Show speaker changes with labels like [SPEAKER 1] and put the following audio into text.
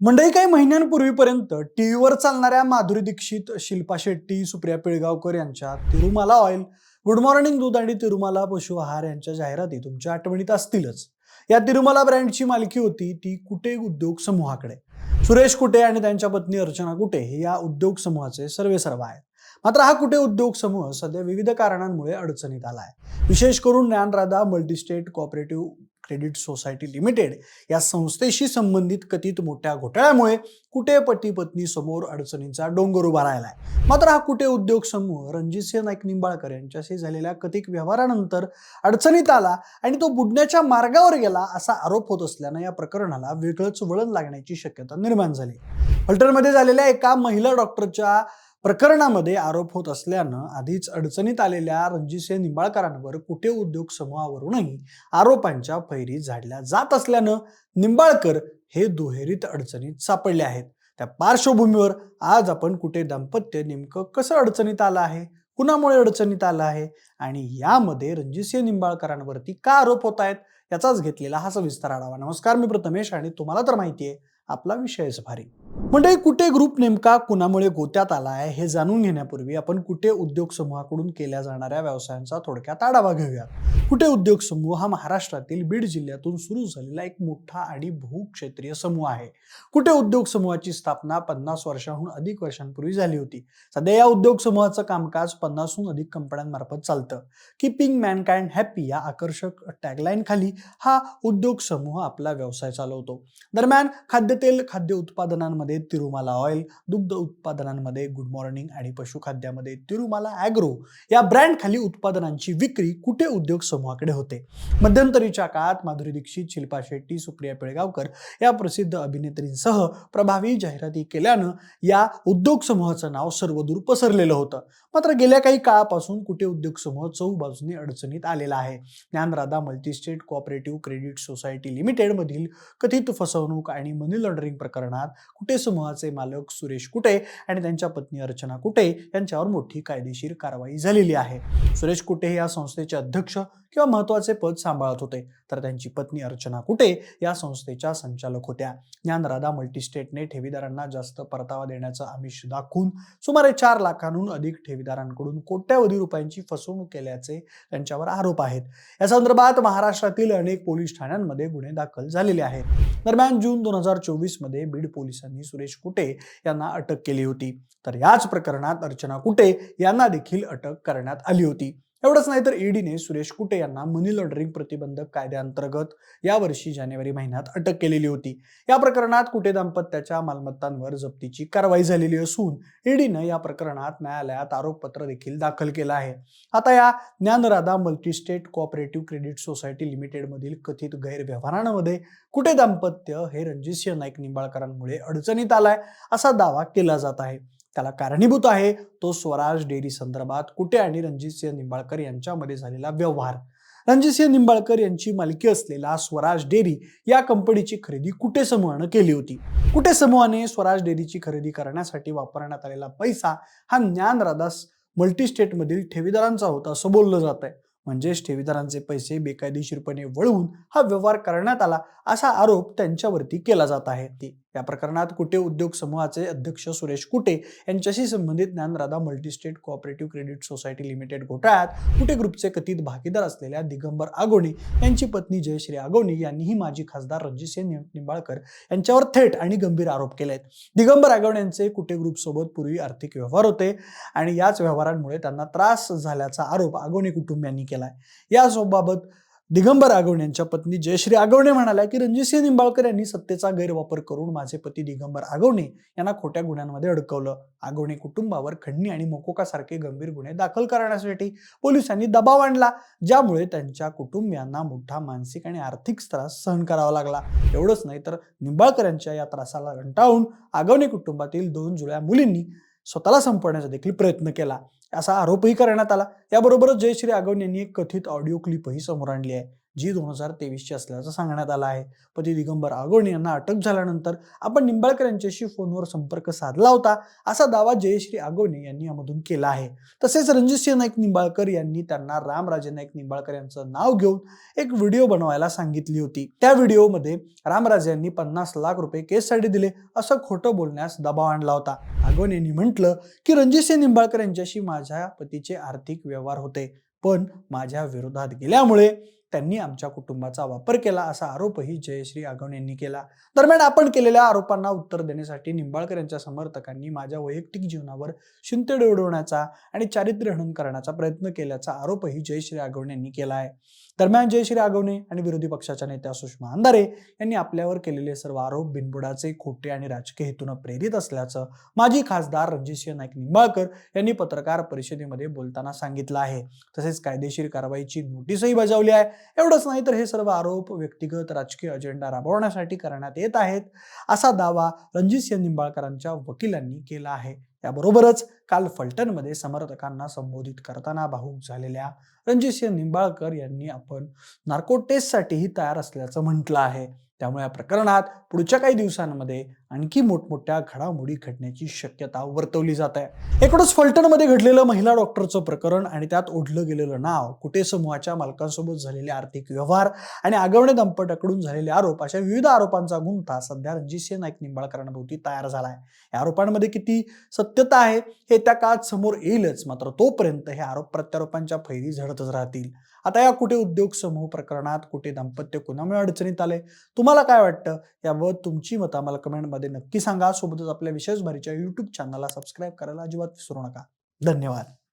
[SPEAKER 1] मंडळी काही महिन्यांपूर्वीपर्यंत टीव्हीवर चालणाऱ्या माधुरी दीक्षित शिल्पा शेट्टी सुप्रिया पिळगावकर यांच्या तिरुमाला ऑइल गुड मॉर्निंग दूध आणि तिरुमाला पशु आहार यांच्या जाहिराती तुमच्या आठवणीत असतीलच. या तिरुमाला ब्रँडची मालकी होती ती कुटे उद्योग समूहाकडे? सुरेश कुटे आणि त्यांच्या पत्नी अर्चना कुटे हे या उद्योग समूहाचे सर्वेसर्वा आहेत. मात्र हा कुठे उद्योग समूह सध्या विविध कारणांमुळे अडचणीत आला आहे. विशेष करून Dnyanradha multistate cooperative credit society limited या संस्थेशी संबंधित कथित मोठ्या घोटाळ्यामुळे कुटे पती पत्नी समोर अडचणींचा डोंगर उभा राहिलाय? मात्र हा कुटे उद्योग समूह? रणजितसिंह नाईक निंबाळकर यांच्याशी झालेल्या कथित व्यवहारानंतर अडचणीत आला आणि तो बुडण्याच्या मार्गावर गेला असा आरोप होत असल्यानं या प्रकरणाला वेगळंच वळण लागण्याची शक्यता निर्माण झाली. हल्टरमध्ये झालेल्या एका महिला डॉक्टरच्या प्रकरणामध्ये आरोप होत असल्यानं आधीच अडचणीत आलेल्या रणजितसिंह निंबाळकरांवर कुठे उद्योग समूहावरूनही आरोपांच्या फैरी झाडल्या जात असल्यानं निंबाळकर हे दुहेरीत अडचणीत सापडले आहेत. त्या पार्श्वभूमीवर आज आपण कुठे दाम्पत्य नेमकं कसं अडचणीत आलं आहे कुणामुळे अडचणीत आलं आहे आणि यामध्ये रणजितसिंह निंबाळकरांवरती का आरोप होत आहेत याचाच घेतलेला हा सविस्तर आढावा. नमस्कार मी प्रथमेश आणि तुम्हाला तर माहिती आहे आपला विषयच भारी म्हणजे कुठे ग्रुप नेमका कुणामुळे गोत्यात आला आहे हे जाणून घेण्यापूर्वी आपण कुठे उद्योग समूहाकडून केल्या जाणाऱ्या व्यवसायांचा थोडक्यात आढावा घेऊयात. कुठे उद्योग समूह हा महाराष्ट्रातील बीड जिल्ह्यातून सुरू झालेला एक मोठा आणि बहुक्षेत्रीय समूह आहे. कुठे उद्योग समूहाची स्थापना पन्नास वर्षाहून अधिक वर्षांपूर्वी झाली होती? सध्या या उद्योग समूहाचं कामकाज पन्नासहून अधिक कंपन्यांमार्फत चालतं. किपिंग मॅनकाइंड हॅपी या आकर्षक टॅगलाईन खाली हा उद्योग समूह आपला व्यवसाय चालवतो. दरम्यान खाद्यतेल खाद्य उत्पादनांमध्ये उत्पादनांमध्ये तिरुमाला ऑइल दुग्ध उत्पादनांमध्ये गुड मॉर्निंग आणि पशुखाद्यामध्ये तिरुमाला ॲग्रो या ब्रँडखाली उत्पादनांची विक्री कुठे उद्योग समूहाकडे होते? मध्यंतरीच्या काळात माधुरी दीक्षित शिल्पा शेट्टी सुप्रिया पिळगावकर या प्रसिद्ध अभिनेत्रींसह प्रभावी जाहिराती केल्यानं या उद्योग समूहाचं नाव सर्वदूर पसरलेलं होतं. मात्र गेल्या काही काळापासून कुठे उद्योग समूह चौबाजूने अडचणीत आलेला आहे? Dnyanradha multistate cooperative credit society limited मधील कथित फसवणूक आणि मनी लॉन्ड्रिंग प्रकरणात कुटे समूहाचे मालक सुरेश कुटे आणि त्यांच्या पत्नी अर्चना कुटे यांच्यावर मोठी कायदेशीर कारवाई झालेली आहे? सुरेश कुटे हे या संस्थेचे अध्यक्ष किंवा महत्त्वाचे पद सांभाळत होते तर त्यांची पत्नी अर्चना कुटे या संस्थेच्या संचालक होत्या. ज्ञानराधा मल्टीस्टेटने ठेवीदारांना जास्त परतावा देण्याचं आमिष दाखवून सुमारे चार लाखांहून अधिक ठेवीदारांकडून कोट्यावधी रुपयांची फसवणूक केल्याचे त्यांच्यावर आरोप आहेत. या संदर्भात महाराष्ट्रातील अनेक पोलीस ठाण्यांमध्ये गुन्हे दाखल झालेले आहेत. दरम्यान जून दोन हजार चोवीसमध्ये बीड पोलिसांनी सुरेश कुटे यांना अटक केली होती. तर याच प्रकरणात अर्चना कुटे यांना देखील अटक करण्यात आली होती. एवढंच नाही तर ईडीने सुरेश कुटे यांना मनी लॉन्ड्रिंग प्रतिबंधक कायद्याअंतर्गत यावर्षी जानेवारी महिन्यात अटक केलेली होती. या प्रकरणात कुटे दाम्पत्याच्या मालमत्तांवर जप्तीची कारवाई झालेली असून ईडीनं या प्रकरणात न्यायालयात आरोपपत्र देखील दाखल केलं आहे. आता या Dnyanradha multistate cooperative credit society लिमिटेडमधील कथित गैरव्यवहारांमध्ये कुटे दाम्पत्य हे रणजित सिंह नाईक निंबाळकरांमुळे अडचणीत आलाय असा दावा केला जात आहे. त्याला कारणीभूत आहे. तो स्वराज डेअरी संदर्भात कुटे आणि रणजितसिंह निंबाळकर यांच्यामध्ये झालेला व्यवहार. रणजितसिंह निंबाळकर यांची मालकी असलेला स्वराज डेअरी या कंपनीची खरेदी कुटे समूहानं केली होती? कुटे समूहाने स्वराज डेअरीची खरेदी करण्यासाठी वापरण्यात आलेला पैसा हा ज्ञानराधास मल्टीस्टेटमधील ठेवीदारांचा होता असं बोललं जात आहे म्हणजेच ठेवीदारांचे पैसे बेकायदेशीरपणे वळवून हा व्यवहार करण्यात आला असा आरोप त्यांच्यावरती केला जात आहे. या प्रकरणात कुटे उद्योग समूहाचे अध्यक्ष सुरेश कुटे यांच्याशी संबंधित Dnyanradha multistate cooperative credit society limited घोटाळ्यात कुटे ग्रुपचे कथित भागीदार असलेल्या दिगंबर आगोणी यांची पत्नी जयश्री आगोणी यांनीही माजी खासदार रणजितसिंह निंबाळकर यांच्यावर थेट आणि गंभीर आरोप केले आहेत दिगंबर आगवणे यांचे कुटे ग्रुपसोबत पूर्वी आर्थिक व्यवहार होते आणि याच व्यवहारांमुळे त्यांना त्रास झाल्याचा आरोप आगोणी कुटुंबियांनी केलाय. याबाबत दिगंबर आगवणे यांच्या पत्नी जयश्री आगवणे म्हणाल्या की रणजितसिंह निंबाळकर यांनी सत्तेचा गैरवापर करून माझे पती दिगंबर आगवणे यांना खोट्या गुन्ह्यांमध्ये अडकवलं. आगवणे कुटुंबावर खंडणी आणि मोकोकासारखे गंभीर गुन्हे दाखल करण्यासाठी पोलिसांनी दबाव आणला ज्यामुळे त्यांच्या कुटुंबियांना मोठा मानसिक आणि आर्थिक त्रास सहन करावा लागला. एवढंच नाही तर निंबाळकर यांच्या या त्रासाला कंटाळून आगवणे कुटुंबातील दोन जुळ्या मुलींनी स्वतःला संपवण्याचा देखील प्रयत्न केला. असा आरोपही करण्यात आला. याबरोबरच जयश्री आगवण यांनी एक कथित ऑडिओ क्लिपही समोर आणली आहे. जी दोन हजार तेवीसची असल्याचं सांगण्यात आलं आहे. पती दिगंबर आगोणी यांना अटक झाल्यानंतर आपण निंबाळकर यांच्याशी फोनवर संपर्क साधला होता असा दावा जयश्री आगोणे यांनी यामधून केला आहे. तसेच रणजितसिंह नाईक निंबाळकर यांनी त्यांना रामराजे नाईक निंबाळकर यांचं नाव घेऊन एक व्हिडिओ बनवायला सांगितली होती. त्या व्हिडिओमध्ये रामराजे यांनी पन्नास लाख रुपये केससाठी दिले असं खोटं बोलण्यास दबाव आणला होता. आगोणी यांनी म्हटलं की रणजितसिंह निंबाळकर यांच्याशी माझ्या पतीचे आर्थिक व्यवहार होते पण माझ्या विरोधात गेल्यामुळे त्यांनी आमच्या कुटुंबाचा वापर केला असा आरोपही जयश्री आगवण यांनी केला. दरम्यान आपण केलेल्या आरोपांना उत्तर देण्यासाठी निंबाळकर यांच्या समर्थकांनी माझ्या वैयक्तिक जीवनावर शिंतेड उडवण्याचा आणि चारित्र्यहनन करण्याचा प्रयत्न केल्याचा आरोपही जयश्री आगवणे यांनी केला आहे. दरम्यान जयश्री आगवणे आणि विरोधी पक्षाच्या नेत्या सुषमा अंधारे यांनी आपल्यावर केलेले सर्व आरोप बिनबुडाचे खोटे आणि राजकीय हेतून प्रेरित असल्याचं माजी खासदार रणजितसिंह नाईक निंबाळकर यांनी पत्रकार परिषदेमध्ये बोलताना सांगितलं आहे. तसेच कायदेशीर कारवाईची नोटीसही बजावली आहे. एवढंच नाही तर हे सर्व आरोप व्यक्तिगत राजकीय अजेंडा राबवण्यासाठी करण्यात येत आहेत असा दावा रणजितसिंह निंबाळकरांच्या वकिलांनी केला आहे. याबरोबरच काल फलटणमध्ये समर्थकांना संबोधित करताना भाऊक झालेल्या रणजितसिंह निंबाळकर यांनी आपण नार्को टेस्टसाठीही तयार असल्याचं म्हटलं आहे. त्यामुळे या प्रकरणात पुढच्या काही दिवसांमध्ये आणखी मोठमोठ्या घडामोडी घडण्याची शक्यता वर्तवली जात आहे. एकूणच फलटणमध्ये घडलेलं महिला डॉक्टरचं प्रकरण आणि त्यात ओढलं गेलेलं नाव कुटे समूहाच्या मालकांसोबत झालेले आर्थिक व्यवहार आणि आगवणे दंपटाकडून झालेले आरोप अशा विविध आरोपांचा गुंता सध्या रणजितसिंह नाईक निंबाळकरांभोवती तयार झाला आहे. या आरोपांमध्ये किती सत्यता आहे हे त्या काळात समोर येईलच मात्र तोपर्यंत हे आरोप प्रत्यारोपांच्या फैरी झडतच राहतील. आता या कुठे उद्योग समूह प्रकरणात कुठे दाम्पत्य कुणामुळे अडचणीत आले? तुम्हाला काय वाटतं? याबाबत तुमची मतं आम्हाला कमेंटमध्ये नक्की सांगा. सोबतच आपल्या विशेष भरीच्या यूट्यूब चॅनलला सबस्क्राईब करायला अजिबात विसरू नका. धन्यवाद.